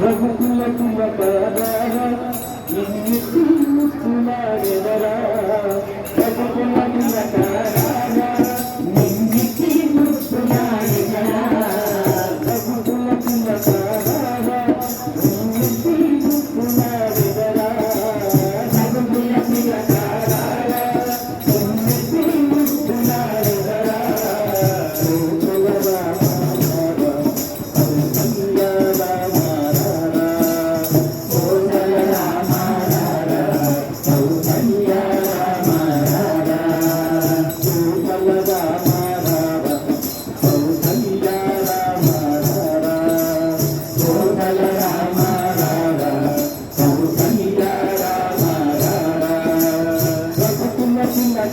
రఘుకుల కులకారా నిన్ను ముస్తున్నాడెవరా రఘుకుల కులకారా నిన్ను ముస్తున్నాడెవరా రఘుకుల కులకారా నిన్ను ముస్తున్నాడెవరా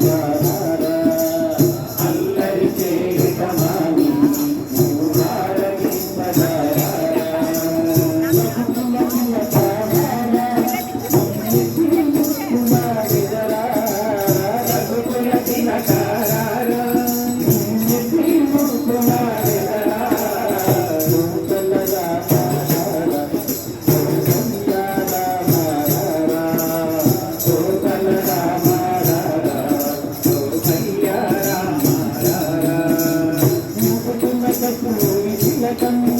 Thank. I can